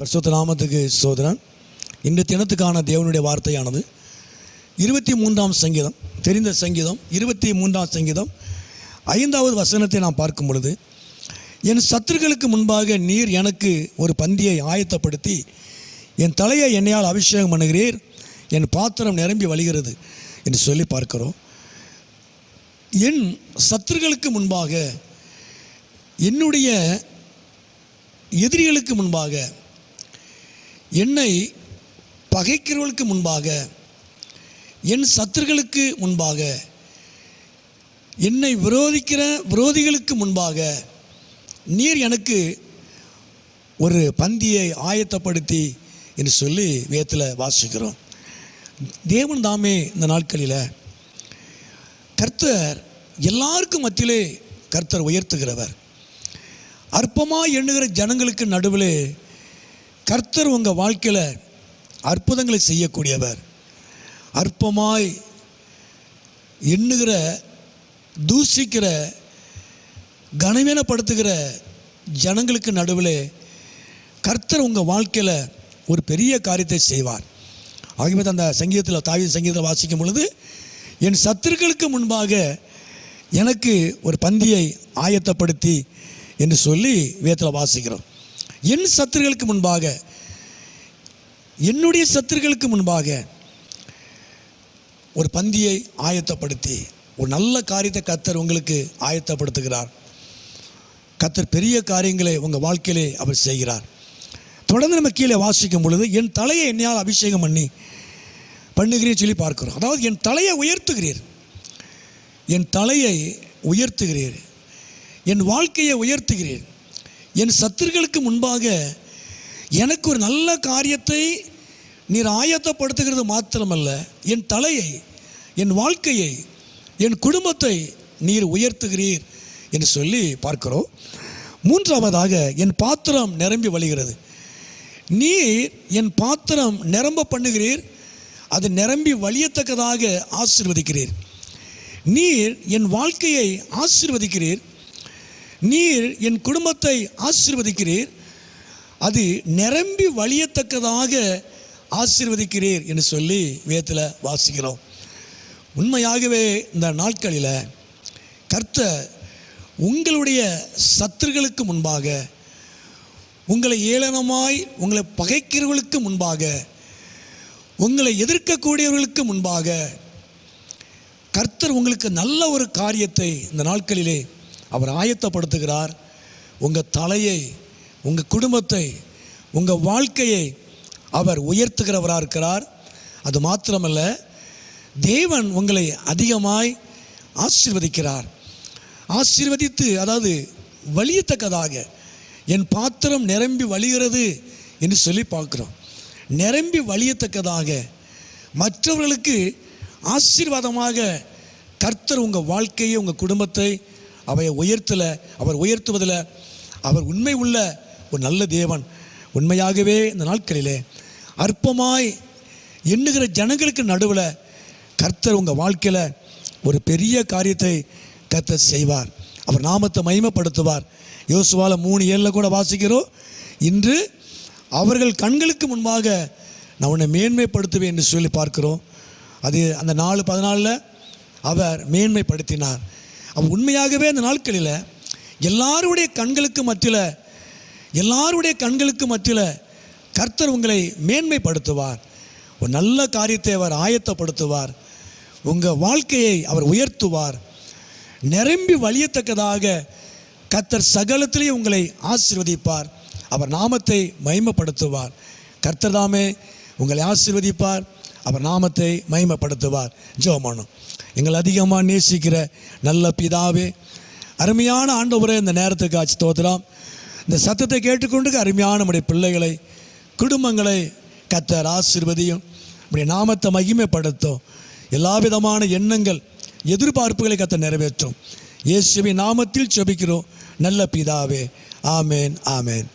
பரிசுத்த நாமத்துக்கு சோதரன். இந்த தினத்துக்கான தேவனுடைய வார்த்தையானது இருபத்தி மூன்றாம் சங்கீதம் தெரிந்த சங்கீதம் இருபத்தி மூன்றாம் சங்கீதம் ஐந்தாவது வசனத்தை நான் பார்க்கும் பொழுது என் சத்துருக்களுக்கு முன்பாக நீர் எனக்கு ஒரு பந்தியை ஆயத்தப்படுத்தி என் தலையை என்னையால் அபிஷேகம் பண்ணுகிறீர் என் பாத்திரம் நிரம்பி வழிகிறது என்று சொல்லி பார்க்கிறோம். என் சத்துருக்களுக்கு முன்பாக என்னுடைய எதிரிகளுக்கு முன்பாக என்னை பகைக்கிறவர்களுக்கு முன்பாக என் சத்துருக்களுக்கு முன்பாக என்னை விரோதிக்கிற விரோதிகளுக்கு முன்பாக நீர் எனக்கு ஒரு பந்தியை ஆயத்தப்படுத்தி என்று சொல்லி வேத்தில் வாசிக்கிறோம். தேவன் தாமே இந்த நாட்களில் கர்த்தர் எல்லாருக்கும் மத்தியிலே கர்த்தர் உயர்த்துகிறவர். அற்பமாக எண்ணுகிற ஜனங்களுக்கு நடுவில் கர்த்தர் உங்கள் வாழ்க்கையில் அற்புதங்களை செய்யக்கூடியவர். அற்பமாய் எண்ணுகிற தூசிக்கிற கனவீனப்படுத்துகிற ஜனங்களுக்கு நடுவில் கர்த்தர் உங்கள் வாழ்க்கையில் ஒரு பெரிய காரியத்தை செய்வார். ஆகியமே அந்த சங்கீதத்தில் தாவி சங்கீதத்தில் வாசிக்கும் பொழுது என் சத்துருக்களுக்கு முன்பாக எனக்கு ஒரு பந்தியை ஆயத்தப்படுத்தி என்று சொல்லி வேத்தில் வாசிக்கிறோம். என் சத்துருக்களுக்கு முன்பாக என்னுடைய சத்துருக்களுக்கு முன்பாக ஒரு பந்தியை ஆயத்தப்படுத்தி ஒரு நல்ல காரியத்தை கத்தர் உங்களுக்கு ஆயத்தப்படுத்துகிறார். கத்தர் பெரிய காரியங்களை உங்கள் வாழ்க்கையிலே அவர் செய்கிறார். தொடர்ந்து நம்ம கீழே வாசிக்கும் பொழுது என் தலையை என்னையால் அபிஷேகம் பண்ணி பண்ணுகிறேன்னு சொல்லி பார்க்கிறோம். அதாவது என் தலையை உயர்த்துகிறீர். என் தலையை உயர்த்துகிறீர். என் வாழ்க்கையை உயர்த்துகிறீர். என் சத்துருக்களுக்கு முன்பாக எனக்கு ஒரு நல்ல காரியத்தை நீர் ஆயத்தப்படுத்துகிறது மாத்திரமல்ல. என் தலையை என் வாழ்க்கையை என் குடும்பத்தை நீர் உயர்த்துகிறீர் என்று சொல்லி பார்க்கிறோம். மூன்றாவதாக என் பாத்திரம் நிரம்பி வழிகிறது. நீர் என் பாத்திரம் நிரம்ப பண்ணுகிறீர். அது நிரம்பி வழியத்தக்கதாக ஆசிர்வதிக்கிறீர். நீர் என் வாழ்க்கையை ஆசீர்வதிக்கிறீர். நீர் என் குடும்பத்தை ஆசீர்வதிக்கிறீர். அது நிரம்பி வழியத்தக்கதாக ஆசீர்வதிக்கிறீர் என்று சொல்லி வேத்தில் வாசிக்கிறோம். உண்மையாகவே இந்த நாட்களில் கர்த்தர் உங்களுடைய சத்துருகளுக்கு முன்பாக உங்களை ஏளனமாய் உங்களை பகைக்கிறவர்களுக்கு முன்பாக உங்களை எதிர்க்கக்கூடியவர்களுக்கு முன்பாக கர்த்தர் உங்களுக்கு நல்ல ஒரு காரியத்தை இந்த நாட்களிலே அவர் ஆயத்தப்படுத்துகிறார். உங்கள் தலையை உங்கள் குடும்பத்தை உங்கள் வாழ்க்கையை அவர் உயர்த்துகிறவராக இருக்கிறார். அது மாத்திரமல்ல தேவன் உங்களை அதிகமாய் ஆசீர்வதிக்கிறார். ஆசீர்வதித்து அதாவது வலியத்தக்கதாக என் பாத்திரம் நிரம்பி வழிகிறது என்று சொல்லி பார்க்குறோம். நிரம்பி வழியத்தக்கதாக மற்றவர்களுக்கு ஆசீர்வாதமாக கர்த்தர் உங்கள் வாழ்க்கையை உங்கள் குடும்பத்தை அவையை உயர்த்தல அவர் உயர்த்துவதில் அவர் உண்மை உள்ள ஒரு நல்ல தேவன். உண்மையாகவே இந்த நாட்களிலே அற்பமாய் எண்ணுகிற ஜனங்களுக்கு நடுவில் கர்த்தர் உங்கள் வாழ்க்கையில் ஒரு பெரிய காரியத்தை கர்த்தர் செய்வார். அவர் நாமத்தை மகிமைப்படுத்துவார். யோசுவால மூணு ஏழில் கூட வாசிக்கிறோம். இன்று அவர்கள் கண்களுக்கு முன்பாக நான் உன்னை மேன்மைப்படுத்துவேன் என்று சொல்லி பார்க்கிறோம். அது அந்த நாலு பதினாலில் அவர் மேன்மைப்படுத்தினார். அவர் உண்மையாகவே அந்த நாட்களில் எல்லாருடைய கண்களுக்கு மத்தியில் எல்லாருடைய கண்களுக்கு மத்தியில் கர்த்தர் உங்களை மேன்மைப்படுத்துவார். ஒரு நல்ல காரியத்தை அவர் ஆயத்தப்படுத்துவார். உங்கள் வாழ்க்கையை அவர் உயர்த்துவார். நிரம்பி வழியத்தக்கதாக கர்த்தர் சகலத்திலேயே உங்களை ஆசிர்வதிப்பார். அவர் நாமத்தை மகிமைப்படுத்துவார். கர்த்தர் தாமே உங்களை ஆசிர்வதிப்பார். அவர் நாமத்தை மகிமைப்படுத்துவார். ஜோமானம் எங்களை அதிகமாக நேசிக்கிற நல்ல பிதாவே அருமையான ஆண்டவரே இந்த நேரத்துக்கு ஆச்சு தோத்துலாம் இந்த சத்தத்தை கேட்டுக்கொண்டு அருமையான நம்முடைய பிள்ளைகளை குடும்பங்களை கத்தர் ஆசிர்வதியும். நம்முடைய நாமத்தை மகிமைப்படுத்தும். எல்லா விதமான எண்ணங்கள் எதிர்பார்ப்புகளை கத்த நிறைவேற்றும். இயேசுவின் நாமத்தில் செபிக்கிறோம் நல்ல பிதாவே. ஆமேன் ஆமேன்.